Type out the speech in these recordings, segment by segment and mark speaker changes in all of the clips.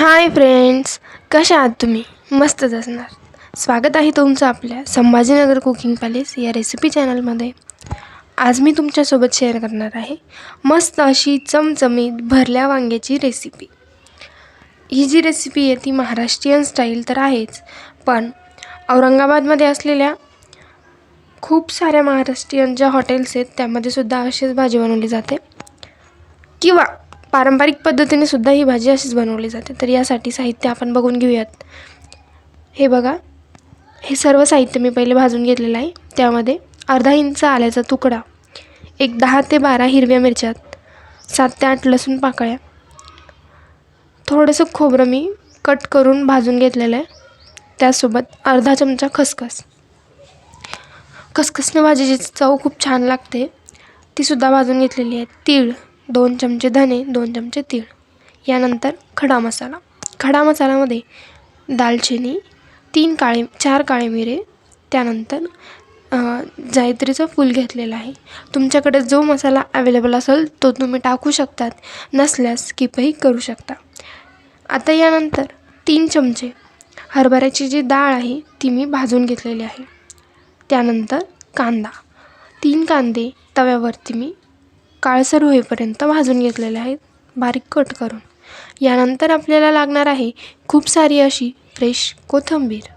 Speaker 1: Hi friends कशा आहात तुम्ही? मस्तच असणार. स्वागत आहे तुमचं आपल्या संभाजीनगर कुकिंग पॅलेस या रेसिपी चॅनलमध्ये. आज मी तुमच्यासोबत शेअर करणार आहे मस्त अशी चमचमीत भरल्या वांग्याची रेसिपी. ही जी रेसिपी आहे ती महाराष्ट्रीयन स्टाईल तर आहेच पण औरंगाबादमध्ये असलेल्या खूप साऱ्या महाराष्ट्रीयन ज्या हॉटेल्स आहेत त्यामध्ये सुद्धा अशीच भाजी बनवली जाते. किंवा पारंपरिक पद्धतीने सुद्धा ही भाजी अशीच बनवली जाते. तर यासाठी साहित्य आपण बघून घेऊयात. हे बघा. हे सर्व साहित्य मी पहिले भाजून घेतलेलं आहे. त्यामध्ये अर्धा इंच आल्याचा तुकडा एक दहा ते बारा हिरव्या मिरच्यात सात ते आठ लसूण पाकळ्या. थोडंसं खोबरं मी कट करून भाजून घेतलेलं आहे. त्यासोबत अर्धा चमचा खसखस. खसखसने भाजीची चव खूप छान लागते. तीसुद्धा भाजून घेतलेली आहे. तीळ. दोन चमचे धने दोन चमचे तीळ. यानंतर खडा मसाला. खडा मसाल्यामध्ये दालचिनी तीन काळे चार काळे मिरे त्यानंतर जायत्रीचं फूल घेतलेलं आहे. तुमच्याकडे जो मसाला अवेलेबल असेल तो तुम्ही टाकू शकतात नसल्यास स्किपही करू शकता. आता यानंतर तीन चमचे हरभऱ्याची जी डाळ आहे ती मी भाजून घेतलेली आहे. त्यानंतर कांदा. तीन कांदे तव्यावरती मी काळसर होईपर्यंत भाजून घेतलेले आहेत. बारीक कट करून. यानंतर आपल्याला लागणार आहे खूप सारी अशी फ्रेश कोथिंबीर.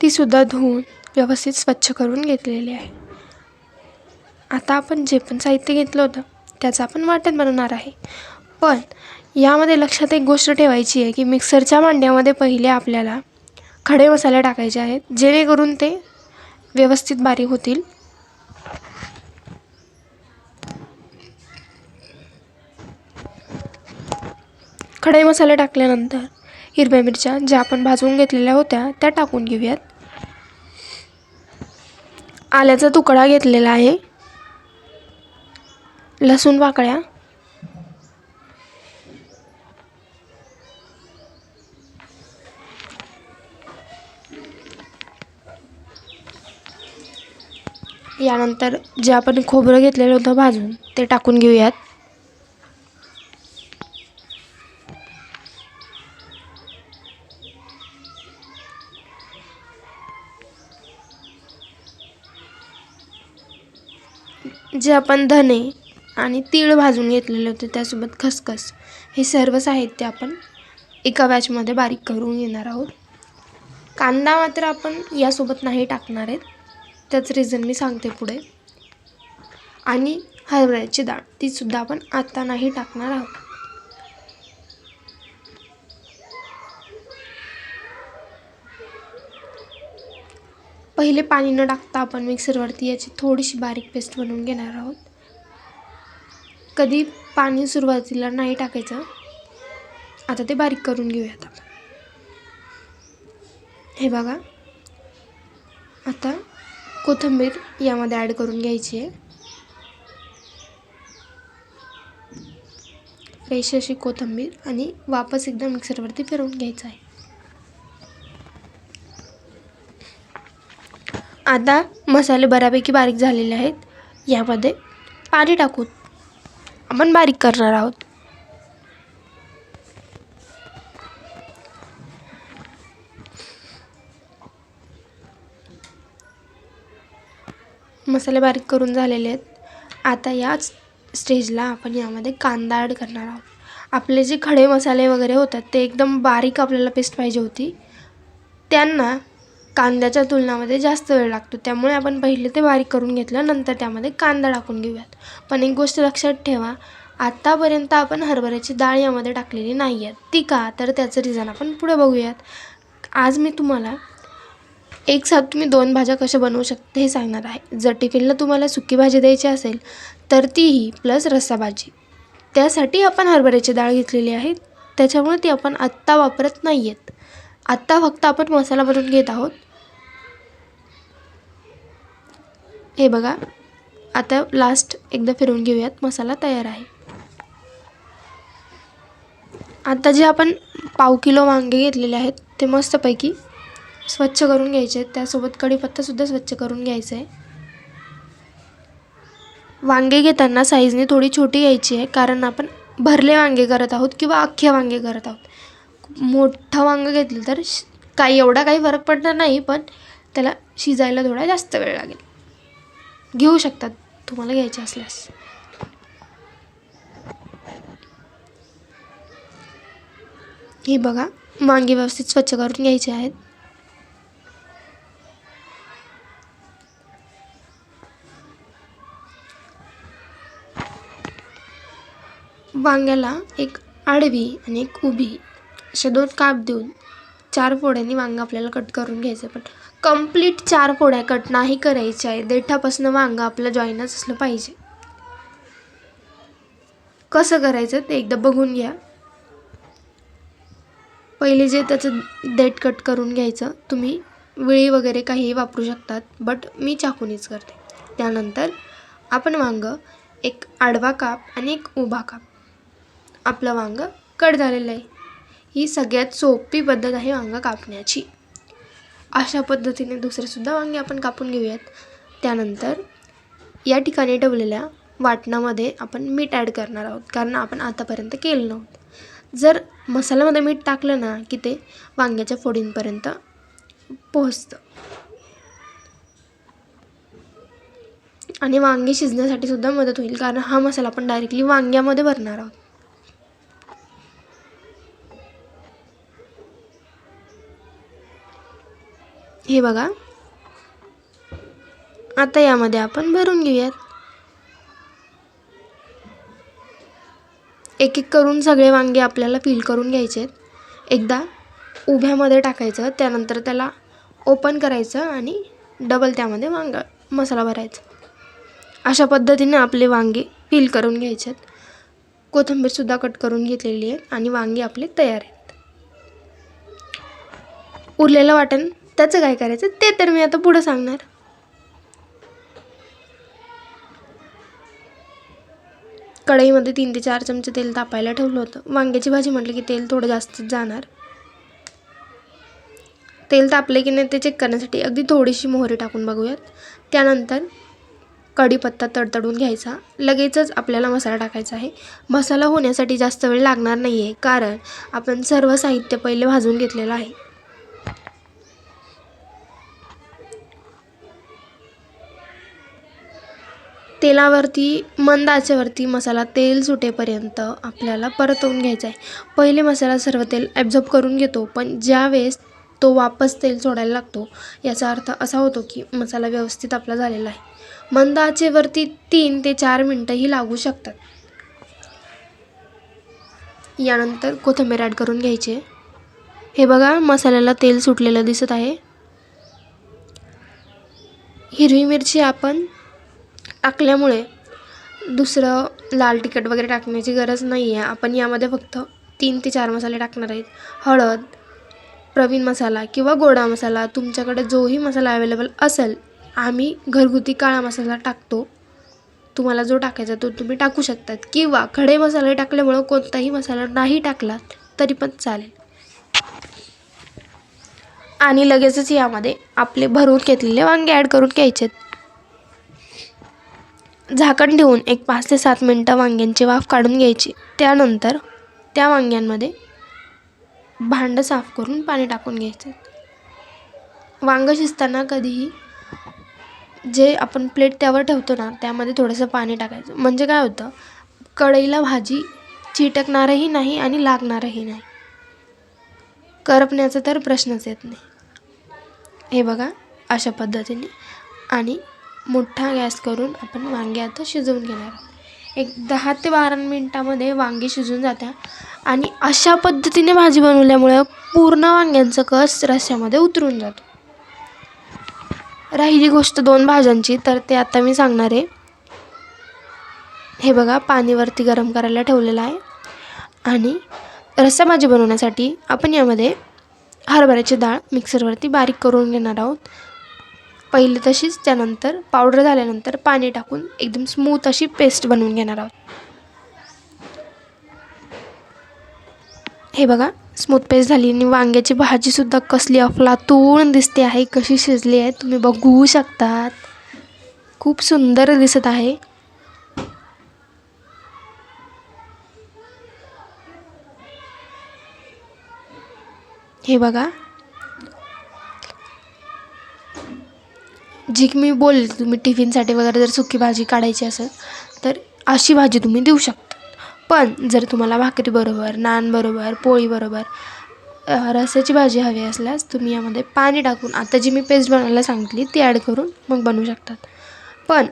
Speaker 1: तीसुद्धा धुवून व्यवस्थित स्वच्छ करून घेतलेली आहे. आता आपण जे पण साहित्य घेतलं होतं त्याचं आपण वाटण बनवणार आहे. पण यामध्ये लक्षात एक गोष्ट ठेवायची आहे की मिक्सरच्या भांड्यामध्ये पहिले आपल्याला खडे मसाले टाकायचे आहेत जेणेकरून ते व्यवस्थित बारीक होतील. खडे मसाले टाकल्यानंतर हिरव्या मिरच्या ज्या आपण भाजून घेतलेल्या होत्या त्या टाकून घेऊयात. आल्याचा तुकडा घेतलेला आहे. लसूण पाकळ्या यानंतर जे आपण खोबरं घेतलेलं होतं भाजून ते टाकून घेऊयात. जे आपण धने आणि तीळ भाजून घेतलेले होते त्यासोबत खसखस. हे सर्व साहित्य आपण एका बॅचमध्ये बारीक करून घेणार आहोत. कांदा मात्र आपण यासोबत नाही टाकणार आहेत. त्याच रिझन मी सांगते पुढे. आणि हरभऱ्याची डाळ तीसुद्धा आपण आता नाही टाकणार आहोत. पहिले पाणी न टाकता आपण मिक्सरवरती याची थोडीशी बारीक पेस्ट बनवून घेणार आहोत. कधी पाणी सुरुवातीला नाही टाकायचं. आता ते बारीक करून घेऊयात आपण. हे बघा. आता कोथिंबीर यामध्ये ॲड करून घ्यायची आहे. फ्रेश अशी कोथिंबीर आणि वापस एकदा मिक्सरवरती फिरवून घ्यायचं आहे. आता मसाले बऱ्यापैकी बारीक झालेले आहेत. यामध्ये पाणी टाकून आपण बारीक करणार आहोत. मसाले बारीक करून झालेले आहेत. आता याच स्टेजला आपण यामध्ये कांदा ॲड करणार आहोत. आपले जे खडे मसाले वगैरे होतात ते एकदम बारीक आपल्याला पेस्ट पाहिजे होती. त्यांना कांद्याच्या तुलनामध्ये जास्त वेळ लागतो. त्यामुळे आपण पहिले ते बारीक करून घेतलं नंतर त्यामध्ये कांदा टाकून घेऊयात. पण एक गोष्ट लक्षात ठेवा आत्तापर्यंत आपण हरभऱ्याची डाळ यामध्ये टाकलेली नाही आहे ती का? तर त्याचं रिझन आपण पुढे बघूयात. आज मी तुम्हाला एक साथ तुम्ही दोन भाज्या कशा बनवू शकता हे सांगणार आहे. जर टिफिनला तुम्हाला सुकी भाजी द्यायची असेल तर तीही प्लस रस्सा भाजी. त्यासाठी आपण हरभऱ्याची डाळ घेतलेली आहे. त्याच्यामुळे ती आपण आत्ता वापरत नाही आहेत आत्ता फक्त आपण मसाला बनवून घेत आहोत. हे बघा. आता लास्ट एकदा फिरवून घेऊयात. मसाला तयार आहे. आता जे आपण पाव किलो वांगे घेतलेले आहेत ते मस्तपैकी स्वच्छ करून घ्यायचे आहेत. त्यासोबत कढीपत्तासुद्धा स्वच्छ करून घ्यायचं आहे. वांगे घेताना साईजने थोडी छोटी घ्यायची आहे कारण आपण भरले वांगे करत आहोत किंवा अख्खे वांगे करत आहोत. मोठं वांगं घेतलं तर काही एवढा काही फरक पडणार नाही पण त्याला शिजायला थोडा जास्त वेळ लागेल. घेऊ शकतात. तुम्हाला घ्यायचे असल्यास. हे बघा वांगे व्यवस्थित स्वच्छ करून घ्यायचे आहेत. वांग्याला एक आडवी आणि एक उभी असे दोन काप देऊन चार फोड्यांनी वांगं आपल्याला कट करून घ्यायचं. पण कंप्लीट चार फोड्या कट नाही करायच्या आहे. देठापासून वांग आपलं जॉईनच असलं पाहिजे. कसं करायचं ते एकदा बघून घ्या. पहिले जे त्याचं देठ कट करून घ्यायचं तुम्ही विळी वगैरे काहीही वापरू शकतात बट मी चाकूनीच करते. त्यानंतर आपण वांग एक आडवा काप आणि एक उभा काप. आपलं वांग कट झालेलं आहे. ही सगळ्यात सोपी पद्धत आहे वांग कापण्याची. अशा पद्धतीने दुसरेसुद्धा वांगे आपण कापून घेऊयात. त्यानंतर या ठिकाणी ठेवलेल्या वाटणामध्ये आपण मीठ ॲड करणार आहोत. कारण आपण आतापर्यंत केलं नव्हतं. जर मसाल्यामध्ये मीठ टाकलं ना की ते वांग्याच्या फोडींपर्यंत पोहोचतं. आणि वांगे शिजण्यासाठी सुद्धा मदत होईल. कारण हा मसाला आपण डायरेक्टली वांग्यामध्ये भरणार आहोत. हे बघा. आता यामध्ये आपण भरून घेऊयात. एक एक करून सगळे वांगे आपल्याला फिल करून घ्यायचे आहेत. एकदा उभ्यामध्ये टाकायचं त्यानंतर त्याला ओपन करायचं आणि डबल त्यामध्ये वांगा मसाला भरायचा. अशा पद्धतीने आपले वांगे फिल करून घ्यायचे आहेत. कोथिंबीरसुद्धा कट करून घेतलेली आहे आणि वांगे आपले तयार आहेत. उरलेलं वाटण त्याचं काय करायचं ते तर मी आता पुढं सांगणार. कढईमध्ये तीन ते चार चमचे तेल तापायला ठेवलं होतं. वांग्याची भाजी म्हटलं की तेल थोडं जास्तच जाणार. तेल तापले की नाही ते चेक करण्यासाठी अगदी थोडीशी मोहरी टाकून बघूयात. त्यानंतर कढीपत्ता तडतडून घ्यायचा. लगेचच आपल्याला मसाला टाकायचा आहे. मसाला होण्यासाठी जास्त वेळ लागणार नाही आहे कारण आपण सर्व साहित्य पहिले भाजून घेतलेलं आहे. तेलावरती मंद आचेवरती मसाला तेल सुटेपर्यंत आपल्याला परतवून घ्यायचा आहे. पहिले मसाला सर्व तेल ॲब्झॉर्ब करून घेतो पण ज्यावेळेस तो वापस तेल सोडायला लागतो याचा अर्थ असा होतो की मसाला व्यवस्थित आपला झालेला आहे. मंद आचेवरती तीन ते चार मिनटंही लागू शकतात. यानंतर कोथिंबीर ॲड करून घ्यायचे हे बघा मसाल्याला तेल सुटलेलं दिसत आहे. हिरवी मिरची आपण टाकल्यामुळे दुसरं लाल तिखट वगैरे टाकण्याची गरज नाही आहे. आपण यामध्ये फक्त तीन ते चार मसाले टाकणार आहेत. हळद प्रवीण मसाला किंवा गोडा मसाला तुमच्याकडे जोही मसाला अवेलेबल असेल आम्ही घरगुती काळा मसाला टाकतो. तुम्हाला जो टाकायचा तो तुम्ही टाकू शकतात. किंवा खडे मसाले टाकल्यामुळं कोणताही मसाला नाही टाकलात तरी पण चालेल. आणि लगेचच यामध्ये आपले भरून घेतलेले वांगे ॲड करून घ्यायचेत. झाकण ठेवून एक पाच ते सात मिनटं वांग्यांची वाफ काढून घ्यायची. त्यानंतर त्या वांग्यांमध्ये भांडं साफ करून पाणी टाकून घ्यायचं. वांगं शिजताना कधीही जे आपण प्लेट त्यावर ठेवतो ना त्यामध्ये थोडंसं पाणी टाकायचं. म्हणजे काय होतं कढईला भाजी चिटकणारही नाही आणि लागणारही नाही. करपण्याचा तर प्रश्नच येत नाही. हे बघा अशा पद्धतीने. आणि मोठा गॅस करून आपण वांगे आता शिजवून घेणार एक दहा ते बारा मिनटामध्ये वांगी शिजून जातात आणि अशा पद्धतीने भाजी बनवल्यामुळं पूर्ण वांग्यांचं कस रश्श्यामध्ये उतरून जातो. राहिली गोष्ट दोन भाज्यांची तर ते आता मी सांगणार आहे. हे बघा पाणीवरती गरम करायला ठेवलेलं आहे. आणि रस्सा भाजी बनवण्यासाठी आपण यामध्ये हरभऱ्याची डाळ मिक्सरवरती बारीक करून घेणार आहोत. पहिले तशीच त्यानंतर पावडर झाल्यानंतर पाणी टाकून एकदम स्मूथ अशी पेस्ट बनवून घेणार आहोत. हे बघा स्मूथ पेस्ट झाली आणि वांग्याची भाजीसुद्धा कसली अफलातून दिसते आहे कशी शिजली आहे तुम्ही बघू शकतात. खूप सुंदर दिसत आहे. हे बघा जी की मी बोलले तुम्ही टिफिनसाठी वगैरे जर सुकी भाजी काढायची असेल तर अशी भाजी तुम्ही देऊ शकता. पण जर तुम्हाला भाकरी बरोबर नान बरोबर पोळी बरोबर रस्याची भाजी हवी असल्यास तुम्ही यामध्ये पाणी टाकून आता जी मी पेस्ट बनवायला सांगितली ती ॲड करून मग बनवू शकतात. पण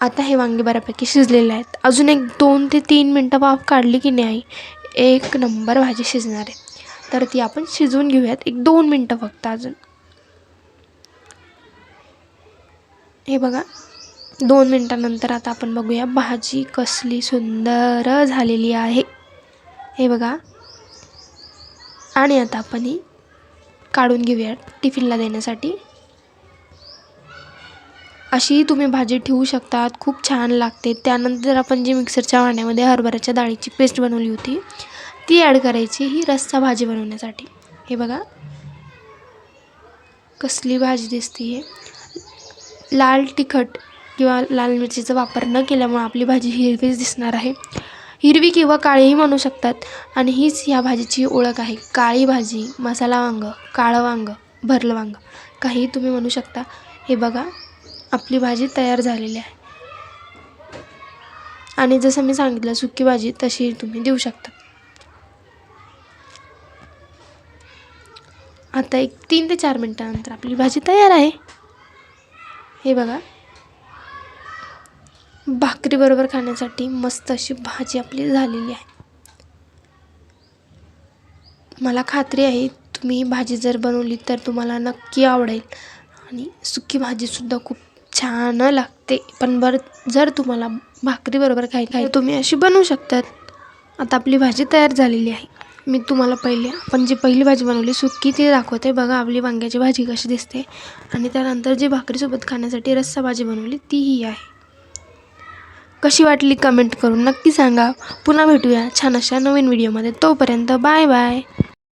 Speaker 1: आता हे वांगे बऱ्यापैकी शिजलेले आहेत. अजून एक दोन ते तीन मिनटं वाफ काढली की नाही एक नंबर भाजी शिजणार आहे. तर ती आपण शिजवून घेऊयात. एक दोन मिनटं फक्त अजून. हे बघा दोन मिनटानंतर आता आपण बघूया भाजी कसली सुंदर झालेली आहे. हे बघा. आणि आता आपण ही काढून घेऊया टिफिनला देण्यासाठी. अशी तुम्ही भाजी ठेवू शकतात खूप छान लागते. त्यानंतर आपण जी मिक्सरच्या वाण्यामध्ये हरभऱ्याच्या डाळीची पेस्ट बनवली होती ती ॲड करायची ही रस्सा भाजी बनवण्यासाठी. हे बघा. कसली भाजी दिसते आहे लाल तिखट किंवा लाल मिरचीचा वापर न केल्यामुळे आपली भाजी हिरवीच दिसणार आहे. हिरवी किंवा काळीही म्हणू शकतात आणि हीच ह्या भाजीची ओळख आहे. काळी भाजी मसाला वांग काळं वांग भरलं वांग काहीही तुम्ही म्हणू शकता. हे बघा आपली भाजी तयार झालेली आहे. आणि जसं मी सांगितलं सुकी भाजी तशी तुम्ही देऊ शकता. आता एक तीन ते चार मिनटानंतर आपली भाजी तयार आहे. हे बघा. भाकरीबरोबर खाण्यासाठी मस्त अशी भाजी आपली झालेली आहे. मला खात्री आहे तुम्ही भाजी जर बनवली तर तुम्हाला नक्की आवडेल. आणि सुकी भाजीसुद्धा खूप छान लागते. पण बरं जर तुम्हाला भाकरीबरोबर खाय खाय तुम्ही अशी बनवू शकतात. आता आपली भाजी तयार झालेली आहे. मी तुम्हाला पहिले आपण जी पहिली भाजी बनवली सुकी ती दाखवते. बघा आपली वांग्याची भाजी कशी दिसते. आणि त्यानंतर जी भाकरीसोबत खाण्यासाठी रस्सा भाजी बनवली तीही आहे. कशी वाटली कमेंट करून नक्की सांगा. पुन्हा भेटूया छान अशा नवीन व्हिडिओमध्ये तोपर्यंत बाय बाय.